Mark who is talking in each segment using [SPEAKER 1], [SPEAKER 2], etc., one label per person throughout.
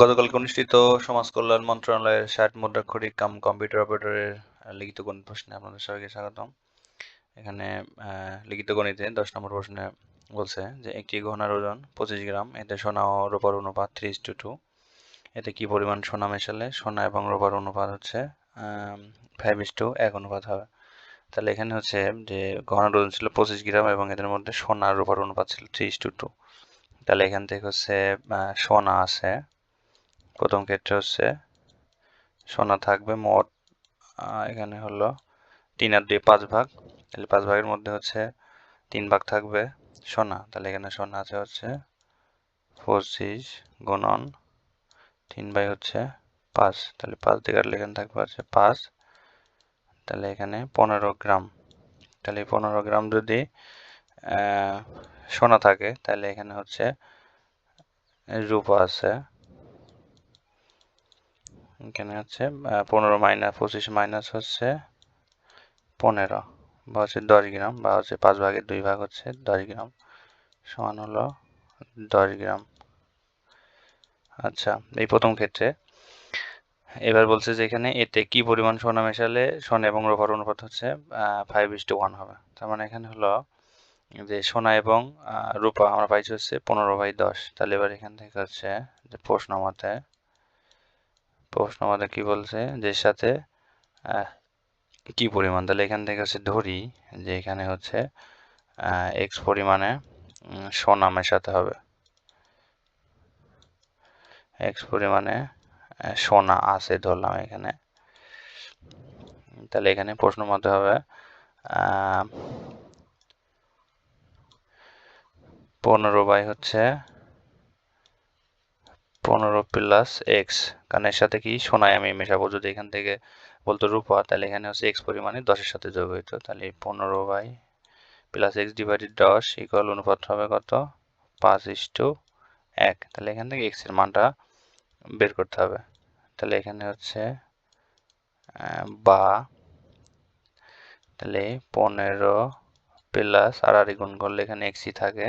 [SPEAKER 1] গতকালকে অনুষ্ঠিত সমাজ কল্যাণ মন্ত্রণালয়ের ষাট মুদ্রাক্ষরিক কাম কম্পিউটার অপারেটরের লিখিত গণিত প্রশ্নে আপনাদের সবাইকে স্বাগতম। এখানে লিখিত গণিতে দশ নম্বর প্রশ্নে বলছে যে, একটি গহনার ওজন পঁচিশ গ্রাম, এতে সোনা ও রূপার অনুপাত থ্রি টু টু। এতে কি পরিমাণ সোনা মেশালে? সোনা এবং রূপার অনুপাত হচ্ছে ফাইভ ইস টু এক অনুপাত হবে। তাহলে এখানে হচ্ছে যে, গহনার ওজন ছিল পঁচিশ গ্রাম এবং এদের মধ্যে সোনা রূপার অনুপাত ছিল থ্রি টু টু। তাহলে এখান থেকে হচ্ছে সোনা আছে প্রথম ক্ষেত্রে হচ্ছে সোনা থাকবে মোট এখানে হলো তিন আর দুই পাঁচ ভাগ। তাহলে পাঁচ ভাগের মধ্যে হচ্ছে তিন ভাগ থাকবে সোনা। তাহলে এখানে সোনা আছে হচ্ছে পঁচিশ গুণন তিন বাই হচ্ছে পাঁচ। তাহলে পাঁচ আর এখানে থাকবে হচ্ছে পাঁচ। তাহলে এখানে পনেরো গ্রাম। তাহলে পনেরো গ্রাম যদি সোনা থাকে, তাহলে এখানে হচ্ছে রূপা আছে। এখানে হচ্ছে পনেরো মাইনাস পঁচিশ মাইনাস হচ্ছে পনেরো, বা হচ্ছে দশ গ্রাম, বা হচ্ছে পাঁচ ভাগের দুই ভাগ হচ্ছে দশ গ্রাম, সমান হলো দশ গ্রাম। আচ্ছা এই প্রথম ক্ষেত্রে। এবার বলছে যে এখানে এতে কি পরিমাণ সোনা মেশালে সোনা এবং রূপার অনুপাত হচ্ছে ফাইভ ইস টু ওয়ান হবে। তার মানে এখানে হলো যে সোনা এবং রূপা আমরা পাইছি হচ্ছে পনেরো বাই দশ। তাহলে এবার এখান থেকে হচ্ছে যে প্রশ্ন মতে প্রশ্ন মতে কি বলছে? যে সাথে কি পরিমাণ? তাহলে এখান থেকে হচ্ছে ধরি যে এখানে হচ্ছে এক্স পরিমাণে সোনা মেশাতে হবে। এক্স পরিমাণে সোনা আছে ধরলাম এখানে। তাহলে এখানে প্রশ্ন মতে হবে পনেরো বাই হচ্ছে পনেরো প্লাস এক্স কারণ এর সাথে কি সোনায় আমি মেশাবো? যদি এখান থেকে বলতো রূপা, তাহলে এখানে হচ্ছে এক্স পরিমাণে দশের সাথে যোগ হইতো। তাহলে পনেরো বাই প্লাস এক্স ডিভাইডেড দশ ইকুয়াল অনুপাত হবে কত? পাঁচ ইস টু এক। তাহলে এখান থেকে এক্সের মানটা বের করতে হবে। তাহলে এখানে হচ্ছে বা। তাহলে পনেরো প্লাস আর আর গুণ করলে এখানে এক্সই থাকে।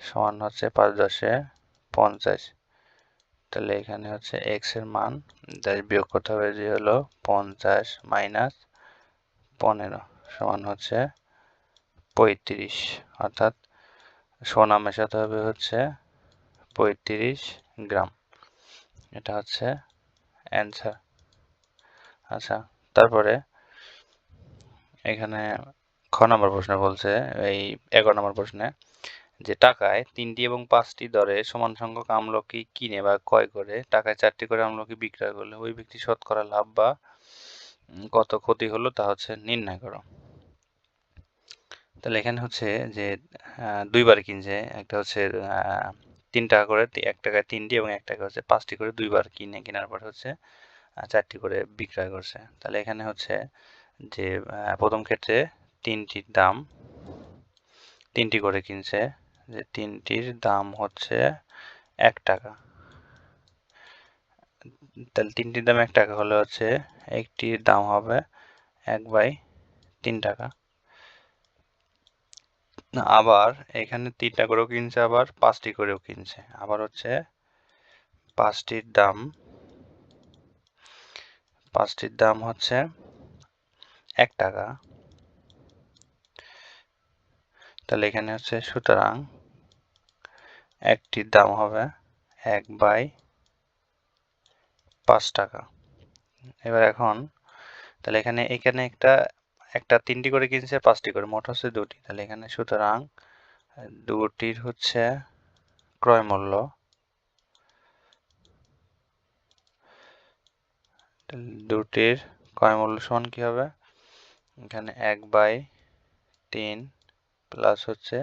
[SPEAKER 1] সমান হচ্ছে পাঁচ দশে পঞ্চাশ। তাহলে এখানে হচ্ছে এক্সের মান দশ বিয়োগ করতে হবে যে হলো পঞ্চাশ মাইনাস পনেরো সমান হচ্ছে পঁয়ত্রিশ। অর্থাৎ সোনা মেশাতে হবে হচ্ছে পঁয়ত্রিশ গ্রাম। এটা হচ্ছে অ্যান্সার। আচ্ছা তারপরে এখানে খ নম্বর প্রশ্ন বলছে, এই এগারো নম্বর প্রশ্নে যে টাকায় তিনটি এবং পাঁচটি দরে সমান সংখ্যক আমলকি কিনে বা ক্রয় করে, টাকায় চারটি করে আমলকি বিক্রয় করলে ওই ব্যক্তি শতকরা লাভ বা কত ক্ষতি হলো তা হচ্ছে নির্ণয় করো। তাহলে এখানে হচ্ছে যে দুইবার কিনছে, একটা হচ্ছে তিন টাকা করে এক টাকায় তিনটি এবং এক টাকা হচ্ছে পাঁচটি করে দুইবার কিনে, কেনার পর হচ্ছে চারটি করে বিক্রয় করছে। তাহলে এখানে হচ্ছে যে প্রথম ক্ষেত্রে তিনটির দাম, তিনটি করে কিনছে যে তিনটির দাম হচ্ছে এক টাকা। তাহলে তিনটির দাম এক টাকা হলে হচ্ছে একটির দাম হবে এক বাই তিন টাকা। আবার এখানে তিনটা করেও কিনছে, আবার পাঁচটি করেও কিনছে। আবার হচ্ছে পাঁচটির দাম পাঁচটির দাম হচ্ছে এক টাকা। তাহলে এখানে হচ্ছে সুতরাং একটির দাম হবে এক বাই পাঁচ টাকা। এবার এখন, তাহলে এখানে এখানে একটা একটা তিনটি করে কিনছে, পাঁচটি করে, মোট হচ্ছে দুটি। তাহলে এখানে সুতরাং দুটির হচ্ছে ক্রয় মূল্য। দুটির ক্রয় মূল্য সমান কি হবে? এখানে এক বাই তিন প্লাস হচ্ছে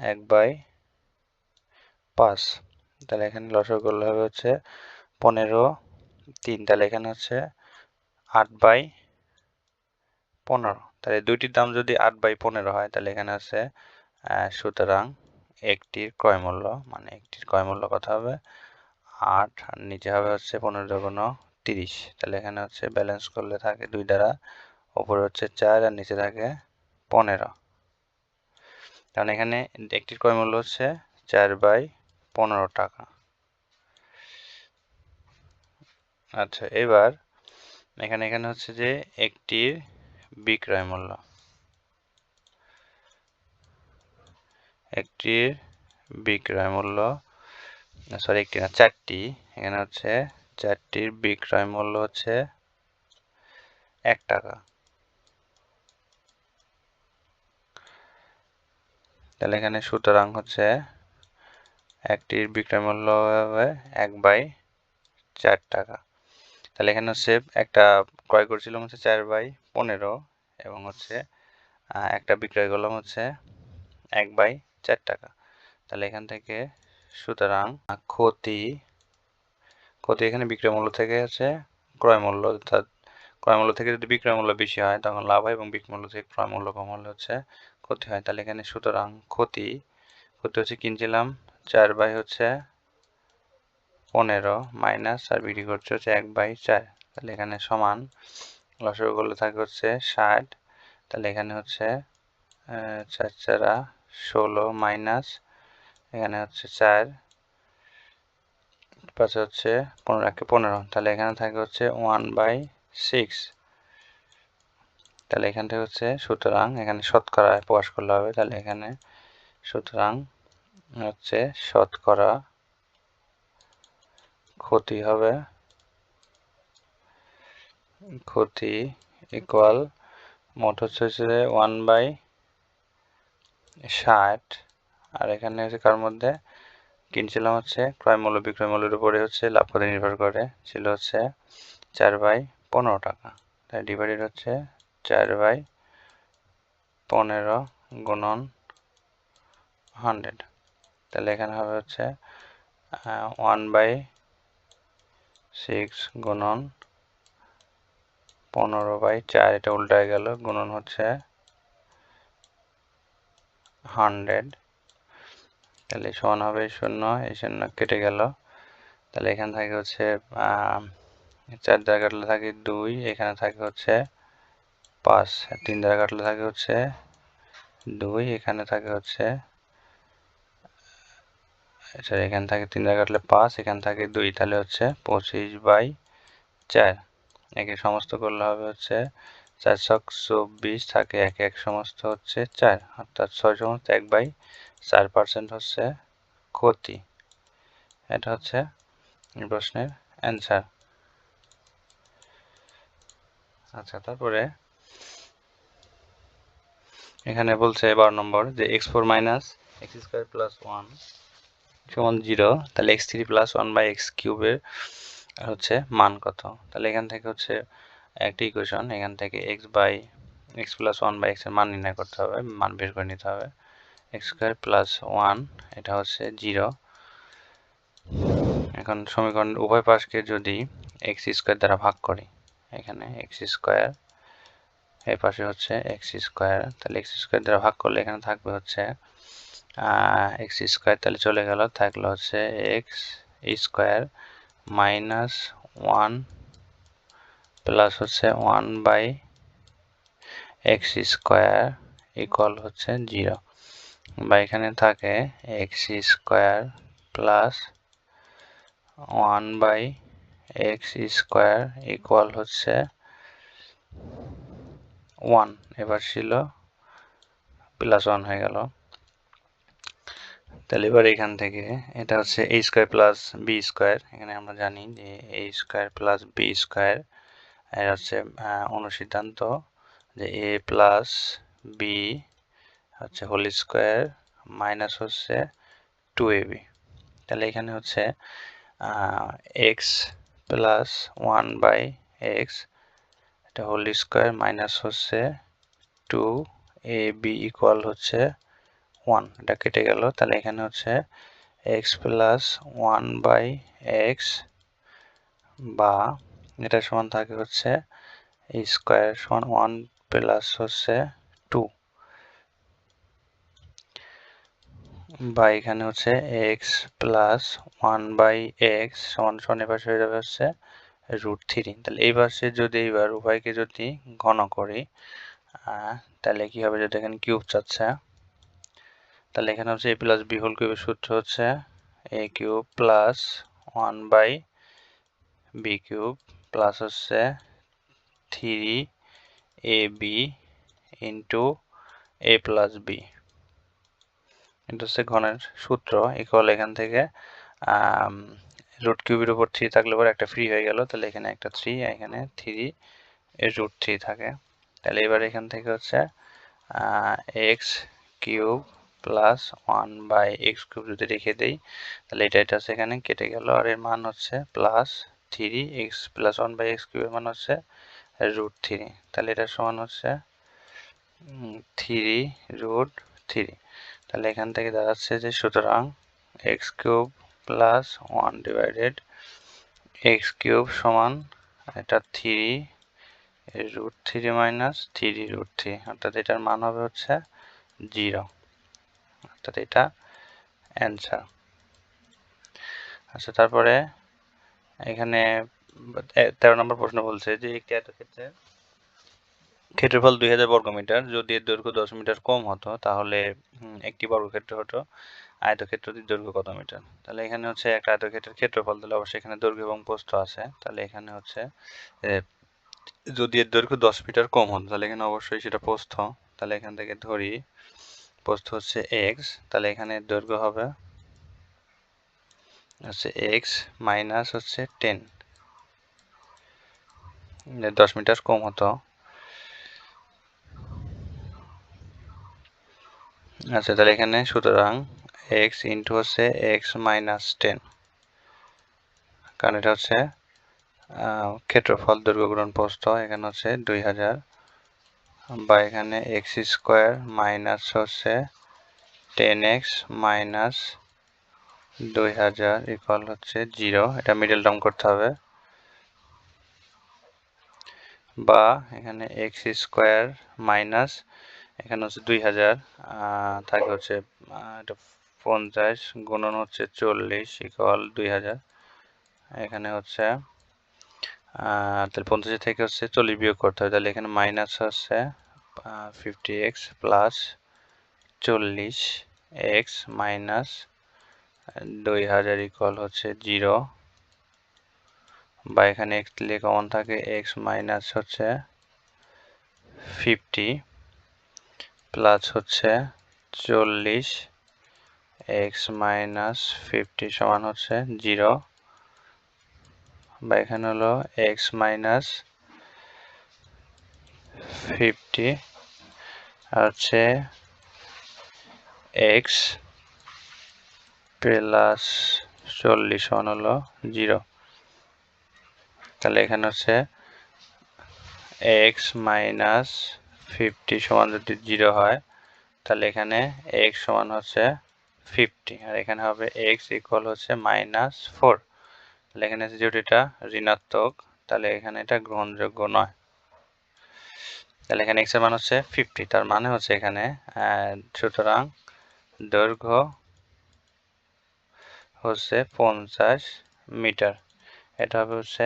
[SPEAKER 1] এক বাই পাঁচ। তাহলে এখানে লসক করলে হবে হচ্ছে পনেরো। তিন, তাহলে এখানে হচ্ছে আট বাই পনেরো। তাহলে দুইটির দাম যদি আট বাই পনেরো হয়, তাহলে এখানে আছে সুতরাং একটির ক্রয় মূল্য মানে একটির ক্রয় মূল্য কত হবে? আট, আর নিচে হবে হচ্ছে পনেরো যখন তিরিশ। তাহলে এখানে হচ্ছে ব্যালেন্স করলে থাকে দুই দ্বারা, ওপরে হচ্ছে চার, আর নিচে থাকে পনেরো। কারণ এখানে একটির ক্রয় মূল্য হচ্ছে চার বাই পনেরো টাকা। আচ্ছা এবার এখানে এখানে হচ্ছে যে একটির বিক্রয় মূল্য। একটির বিক্রয় মূল্য, সরি, একটি না, চারটি। এখানে হচ্ছে চারটির বিক্রয় মূল্য হচ্ছে এক টাকা। তাহলে এখানে সুতরাং হচ্ছে একটির বিক্রয় মূল্য হবে এক বাই চার টাকা। তাহলে এখানে হচ্ছে একটা ক্রয় করছিলাম হচ্ছে চার বাই পনেরো এবং হচ্ছে একটা বিক্রয় করলাম হচ্ছে এক বাই চার টাকা। তাহলে এখান থেকে সুতরাং ক্ষতি ক্ষতি এখানে বিক্রয় মূল্য থেকে হচ্ছে ক্রয় মূল্য, অর্থাৎ ক্রয় মূল্য থেকে যদি বিক্রয় মূল্য বেশি হয় তখন লাভ হয় এবং বিক্রয় মূল্য থেকে ক্রয় মূল্য কম হলে হচ্ছে ক্ষতি হয়। তাহলে এখানে সুতরাং ক্ষতি ক্ষতি হচ্ছে কিনছিলাম চার বাই হচ্ছে পনেরো মাইনাস, আর বিক্রি করছে হচ্ছে এক বাই চার। তাহলে এখানে সমান লসগো করলে থাকে হচ্ছে ষাট। তাহলে এখানে হচ্ছে চার চারা ষোলো মাইনাস, এখানে হচ্ছে চার পাশে হচ্ছে পনেরো, একে পনেরো। তাহলে এখানে থাকে হচ্ছে ওয়ান বাই সিক্স। তাহলে এখান থেকে হচ্ছে সুতরাং এখানে শতকরা প্রকাশ করলে হবে। তাহলে এখানে সুতরাং হচ্ছে শতকরা ক্ষতি হবে। ক্ষতি ইকুয়াল মোট হচ্ছে ওয়ান বাই ষাট। আর এখানে হচ্ছে কার মধ্যে? কিনছিলাম হচ্ছে ক্রয় মূল্য, বিক্রয় মূল্যের উপরে হচ্ছে লাভ করে নির্ভর করে। ছিল হচ্ছে চার বাই পনেরো টাকা। তাই ডিভাইডেড হচ্ছে চার বাই পনেরো গুণন হান্ড্রেড তাহলে এখানে হবে হচ্ছে ওয়ান বাই সিক্স গুণন পনেরো বাই চার, এটা উল্টায় গেল, গুণন হচ্ছে হান্ড্রেড তাহলে সমান হবে শূন্য, এই শূন্য কেটে গেল। তাহলে এখানে থাকে হচ্ছে চার দ্বারা কাটলে থাকে দুই, এখানে থাকে হচ্ছে পাঁচ, তিন দ্বারা কাটলে থাকে হচ্ছে দুই, এখানে থাকে হচ্ছে আচ্ছা এখানে থাকে তিন দ্বারা কাটলে পাঁচ, এখানে থাকে দুই, তাহলে হচ্ছে পঁচিশ বাই চার। একে সমস্ত করলে হবে হচ্ছে চার ছক চব্বিশ থাকে এক এক সমস্ত হচ্ছে চার, অর্থাৎ ছয় সমস্ত এক বাই চার পার্সেন্ট হচ্ছে ক্ষতি। এটা হচ্ছে প্রশ্নের অ্যান্সার আচ্ছা তারপরে এখানে বলছে বারো নম্বর যে x four minus x square plus one সমান জিরো তাহলে x three plus one by x কিউবের হচ্ছে মান কত? তাহলে এখান থেকে হচ্ছে একটা ইকুয়েশন এখান থেকে x by x plus one by এক্সের মান নির্ণয় করতে হবে, মান বের করে নিতে হবে। এক্স স্কোয়ার প্লাস ওয়ান এটা হচ্ছে জিরো এখন সমীকরণ উভয় পাশকে যদি এক্স স্কোয়ার দ্বারা ভাগ করি, এখানে এক্স স্কোয়ার এই পাশে হচ্ছে এক্স স্কোয়ার তাহলে এক্স স্কোয়ার দ্বারা ভাগ করলে এখানে থাকবে হচ্ছে এক্স স্কোয়ার তাহলে চলে গেল, থাকল হচ্ছে x square minus one plus হচ্ছে one by x square equal হচ্ছে জিরো বা এখানে থাকে x square plus one by x square equal হচ্ছে ওয়ান এবার ছিল প্লাস ওয়ান হয়ে গেল। তাহলে এবার এখান থেকে। এটা হচ্ছে A square plus B square এখানে আমরা জানি যে A square plus B square এর হচ্ছে অনুসিদ্ধান্ত যে এ প্লাস বি হচ্ছে হোল স্কোয়ার মাইনাস হচ্ছে টু এ বি তাহলে এখানে হচ্ছে x plus one by x এটা হোল স্কোয়ার মাইনাস হচ্ছে টু এ বি ইকুয়াল হচ্ছে ওয়ান এটা কেটে গেল। তাহলে এখানে হচ্ছে x plus one by x বা এটা সমান থাকে হচ্ছে স্কোয়ার সমান ওয়ান প্লাস হচ্ছে টু বা এখানে হচ্ছে x plus one by x সমান সমান এবার হয়ে যাবে হচ্ছে রুট থ্রি তাহলে এই পাশে যদি এইবার উভয়কে যদি ঘন করি তাহলে কি হবে? যদি এখানে কিউব চাচ্ছে তাহলে এখানে হচ্ছে এ প্লাস বি হোল কিউবের সূত্র হচ্ছে A cube plus one by B cube plus হচ্ছে three A B into A plus B এটা হচ্ছে ঘনের সূত্র ইকুয়াল এখান থেকে রুট কিউবের উপর থ্রি থাকলে পরে একটা ফ্রি হয়ে গেল, তাহলে এখানে একটা থ্রি এখানে থ্রি রুট থ্রি থাকে। তাহলে এবার এখান থেকে হচ্ছে x cube plus one by x cube যদি রেখে দেই, তাহলে এটা এটা সেখানে কেটে গেল। আর এর মান হচ্ছে plus three x plus one by x কিউবের মান হচ্ছে রুট থ্রি তাহলে এটা সমান হচ্ছে থ্রি রুট থ্রি তাহলে এখান থেকে দাঁড়াচ্ছে যে সুতরাং x cube plus one divided x cube সমান এটা three root three minus three root three অর্থাৎ এটার মান হবে হচ্ছে জিরো অর্থাৎ এটা অ্যান্সার আচ্ছা তারপরে এখানে তেরো নম্বর প্রশ্ন বলছে যে একটি আয়তক্ষেত্রের ক্ষেত্রফল দুই হাজার বর্গমিটার, যদি এর দৈর্ঘ্য দশ মিটার কম হতো, তাহলে একটি বর্গক্ষেত্র হতো আয়তক্ষেত্রটির দৈর্ঘ্য কত মিটার? তাহলে এখানে হচ্ছে একটা আয়তক্ষেত্রের ক্ষেত্রফল, তাহলে অবশ্যই এখানে দৈর্ঘ্য এবং প্রস্থ আছে। তাহলে এখানে হচ্ছে যদি এর দৈর্ঘ্য দশ মিটার কম হতো, তাহলে এখানে অবশ্যই সেটা প্রস্থ। তাহলে এখান থেকে ধরি প্রস্থ হচ্ছে এক্স তাহলে এখানে দৈর্ঘ্য হবে হচ্ছে এক্স মাইনাস হচ্ছে টেন দশ মিটার কম হতো। আচ্ছা তাহলে এখানে সুতরাং এক্স ইন্টু হচ্ছে এক্স মাইনাস টেন কারণ এটা হচ্ছে ক্ষেত্রফল দৈর্ঘ্য গুণন প্রস্থ এখানে হচ্ছে দুই হাজার বা এখানে এক্স স্কোয়ার মাইনাস হচ্ছে টেন এক্স মাইনাস দুই হাজার ইকুয়াল হচ্ছে জিরো এটা মিডল টার্ম করতে হবে। বা এখানে এক্স স্কোয়ার মাইনাস এখানে হচ্ছে দুই হাজার থাকে হচ্ছে এটা পঞ্চাশ গুণন হচ্ছে চল্লিশ ইকুয়াল দুই হাজার। এখানে হচ্ছে তাহলে পঞ্চাশ থেকে হচ্ছে চল্লিশ বিয়োগ করতে হবে তাহলে এখানে মাইনাস হচ্ছে ফিফটি এক্স প্লাস চল্লিশ এক্স মাইনাস দুই হাজার ইকুয়াল হচ্ছে জিরো বা এখানে এক্স দিলে কমন থাকে এক্স মাইনাস হচ্ছে ফিফটি প্লাস হচ্ছে চল্লিশ এক্স মাইনাস ফিফটি সমান হচ্ছে জিরো বা এখানে হলো এক্স মাইনাস ফিফটি হচ্ছে এক্স প্লাস চল্লিশ সমান হলো জিরো তাহলে এখানে হচ্ছে এক্স মাইনাস ফিফটি সমান যদি জিরো হয়, তাহলে এখানে এক্স সমান হচ্ছে ফিফটি আর এখানে হবে এক্স ইকুয়াল হচ্ছে মাইনাস ফোর তাহলে এখানে যেহেতু এটা ঋণাত্মক, তাহলে এখানে এটা গ্রহণযোগ্য নয়। তাহলে এখানে এক্সের মান হচ্ছে ফিফটি তার মানে হচ্ছে এখানে সুতরাং দৈর্ঘ্য হচ্ছে পঞ্চাশ মিটার। এটা হবে হচ্ছে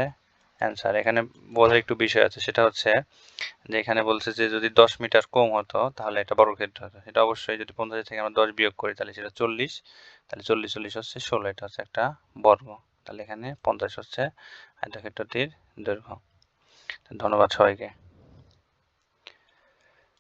[SPEAKER 1] অ্যান্সার এখানে বোঝার একটু বিষয় আছে, সেটা হচ্ছে যে এখানে বলছে যে যদি দশ মিটার কম হতো, তাহলে এটা বর্গক্ষেত্র হতো। এটা অবশ্যই যদি পঞ্চাশ থেকে আমরা দশ বিয়োগ করি, তাহলে সেটা চল্লিশ, তাহলে চল্লিশ চল্লিশ হচ্ছে ষোলো, এটা হচ্ছে একটা বর্গ। তাহলে এখানে পঞ্চাশ হচ্ছে আয়তক্ষেত্রটির দৈর্ঘ্য। ধন্যবাদ সবাইকে।